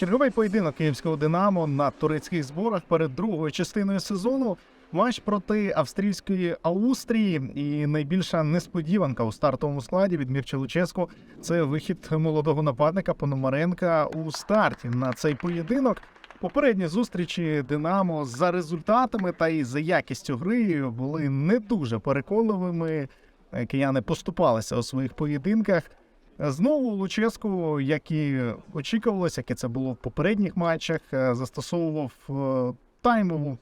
Черговий поєдинок київського Динамо на турецьких зборах перед другою частиною сезону. Матч проти австрійської Аустрії і найбільша несподіванка у стартовому складі від Мірча Луческу – це вихід молодого нападника Пономаренка у старті на цей поєдинок. Попередні зустрічі Динамо за результатами та і за якістю гри були не дуже переконливими. Кияни поступалися у своїх поєдинках. Знову Луческу, як і очікувалося, як і це було в попередніх матчах, е, застосовував е, таймову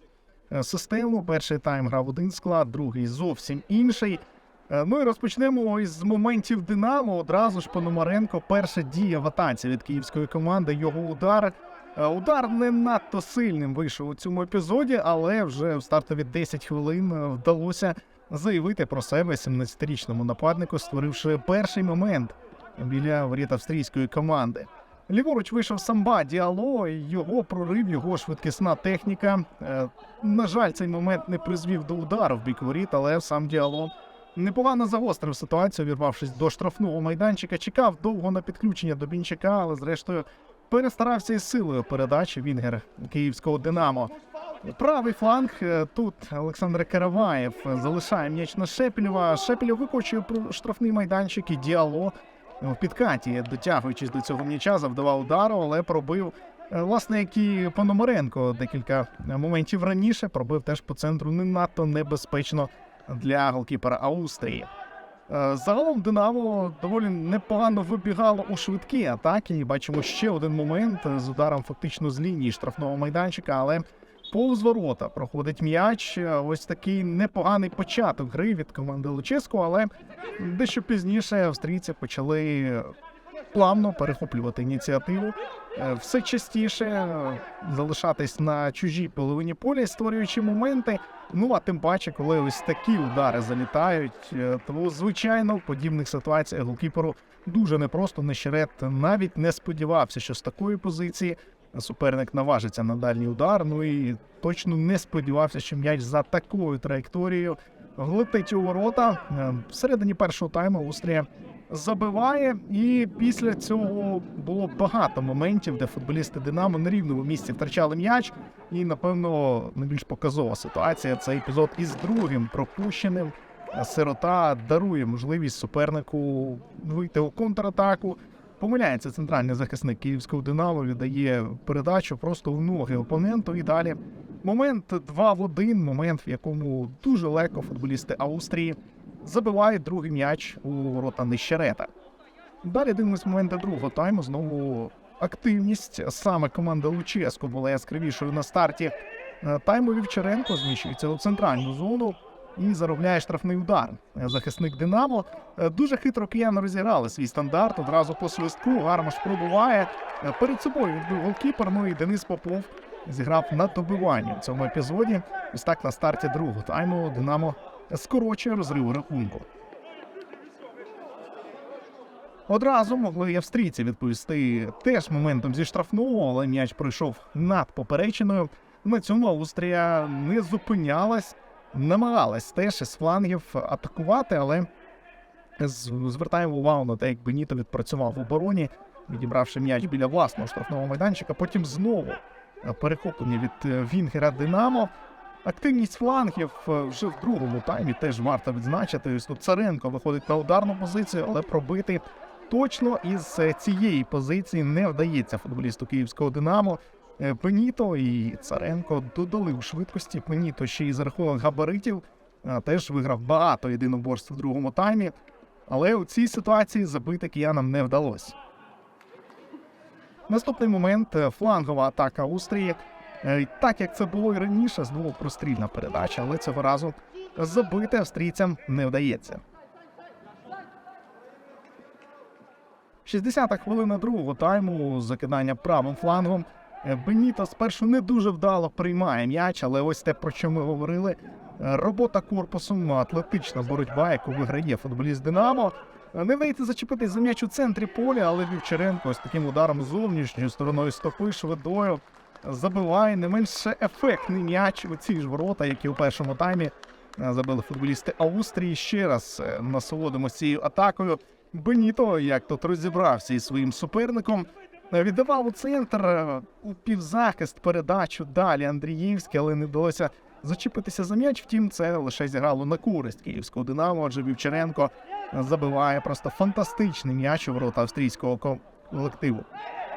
е, систему. Перший тайм грав один склад, другий зовсім інший. Е, Ну і розпочнемо із моментів Динамо. Одразу ж Пономаренко. Перша дія в атаці від київської команди. Його удар. Е, Удар не надто сильним вийшов у цьому епізоді, але вже в стартові 10 хвилин е, вдалося заявити про себе 17-річному нападнику, створивши перший момент біля воріт австрійської команди. Ліворуч вийшов самба Діало, його прорив, його швидкісна техніка. Е, На жаль, цей момент не призвів до удару в бік воріт, але сам Діало непогано загострив ситуацію, вірвавшись до штрафного майданчика. Чекав довго на підключення до Бінчака, але зрештою перестарався із силою передачі Вінгер київського Динамо. Правий фланг е, тут Олександр Караваєв залишає м'яч на Шепелєва. Шепелєв викочує штрафний майданчик і діало в підкаті, дотягуючись до цього м'яча, завдавав удару, але пробив. е, Власне, як і Пономаренко декілька моментів раніше пробив теж по центру не надто небезпечно для голкіпера Австрії. Е, Загалом Динамо доволі непогано вибігало у швидкі атаки. Бачимо ще один момент з ударом фактично з лінії штрафного майданчика, але повз ворота проходить м'яч. Ось такий непоганий початок гри від команди Луческу, але дещо пізніше австрійці почали плавно перехоплювати ініціативу. Е, Все частіше залишатись на чужій половині поля, створюючи моменти. Ну а тим паче, коли ось такі удари залітають, е, то звичайно в подібних ситуаціях голкіперу дуже непросто Нещерет навіть не сподівався, що з такої позиції суперник наважиться на дальній удар. Ну і точно не сподівався, що м'яч за такою траєкторією влетить у ворота. Е, Всередині першого тайму Австрія забиває, і після цього було багато моментів, де футболісти Динамо на рівному місці втрачали м'яч. І, напевно, найбільш показова ситуація це епізод із другим пропущеним. Сирота дарує можливість супернику вийти у контратаку. Помиляється центральний захисник київського Динамо, віддає передачу просто в ноги опоненту. І далі момент 2 в 1, момент, в якому дуже легко футболісти Австрії забивають другий м'яч у ворота Нищерета. Далі дивимось моменти другого тайму. Знову активність. Саме команда Луческо була яскравішою на старті. Е, Тайму Вівчаренко зміщується у центральну зону і заробляє штрафний удар. Е, Захисник Динамо Е, дуже хитро кияни розіграли свій стандарт. Одразу по свистку Гармаш пробуває Е, перед собою. Відбив голкіпер. Ну і Денис Попов зіграв на добиванні в цьому епізоді. Ось так на старті другого тайму Динамо скорочує розрив рахунку. Одразу могли й австрійці відповісти теж моментом зі штрафного, але м'яч пройшов над поперечиною. На цьому Австрія не зупинялась, намагалась теж із флангів атакувати, але звертаємо увагу на те, як Беніто відпрацював в обороні, відібравши м'яч біля власного штрафного майданчика. Потім знову е, перехоплення від е, Вінгера Динамо. Активність флангів е, вже в другому таймі теж варто відзначити. Царенко виходить на ударну позицію, але пробити точно із цієї позиції не вдається футболісту київського Динамо. Е, Пеніто і Царенко додали у швидкості. Пеніто ще й за рахунок габаритів теж виграв багато єдиноборств в другому таймі. Але у цій ситуації забити киянам не вдалося. Наступний момент е, флангова атака Австрії. Е, Так як це було і раніше, знову прострільна передача, але цього разу забити австрійцям не вдається. 60-та хвилина другого тайму закидання правим флангом. Е, Беніто спершу не дуже вдало приймає м'яч, але ось те, про що ми говорили. Е, Робота корпусом, атлетична боротьба, яку виграє футболіст Динамо. Е, Не вийти зачепитись за м'яч у центрі поля, але Вівчаренко ось таким ударом зовнішньою стороною стопи швидою забиває не менш ефектний м'яч у ці ж ворота, які у першому таймі забили футболісти Австрії. Ще раз насолодимося цією атакою. Беніто, як тут розібрався із своїм суперником. Віддавав у центр е, у півзахист передачу далі Андріївський, але не вдалося зачепитися за м'яч. Втім, це лише зіграло на користь київського динамо. Адже Вівчаренко забиває просто фантастичний м'яч у ворота австрійського колективу.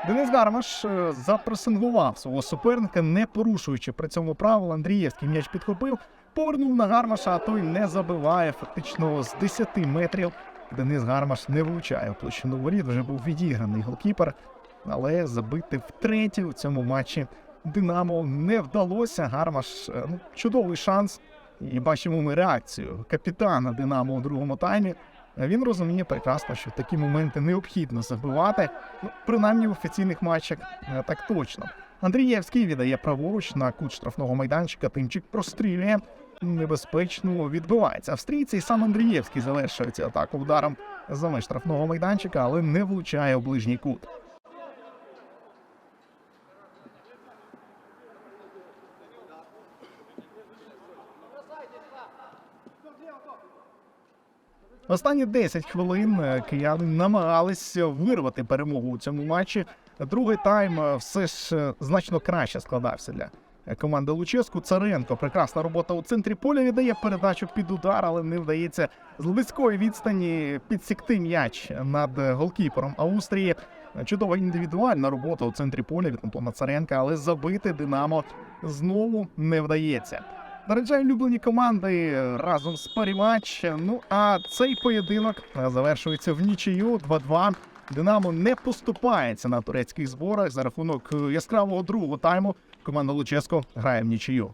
Денис Гармаш е, запресингував свого суперника, не порушуючи при цьому правил. Андрієвський м'яч підхопив, повернув на Гармаша, а той не забиває фактично з 10 метрів. Денис Гармаш не влучає площину воріт. Вже був відіграний голкіпер, але забити втретє у цьому матчі Динамо не вдалося. Гармаш е, ну, чудовий шанс. І бачимо ми реакцію капітана Динамо у другому таймі. Він розуміє прекрасно, що такі моменти необхідно забивати. Ну, принаймні в офіційних матчах е, так точно. Андрієвський віддає праворуч на кут штрафного майданчика. Тимчик прострілює. Небезпечно відбивається. Австрійці і сам Андрієвський завершує цю атаку ударом за меж штрафного майданчика, але не влучає у ближній кут. Останні 10 хвилин е, кияни намагалися вирвати перемогу у цьому матчі. Другий тайм е, все ж е, значно краще складався для команди Луческу. Царенко прекрасна робота у центрі поля віддає передачу під удар, але не вдається з близької відстані підсікти м'яч над голкіпером Австрії. Чудова індивідуальна робота у центрі поля від Антона Царенка, але забити Динамо знову не вдається. Нараджаю улюблені команди разом з паріматч. Ну а цей поєдинок е, завершується в нічию 2-2. Динамо не поступається на турецьких зборах за рахунок е, яскравого другого тайму. Команда Луческо грає в нічию.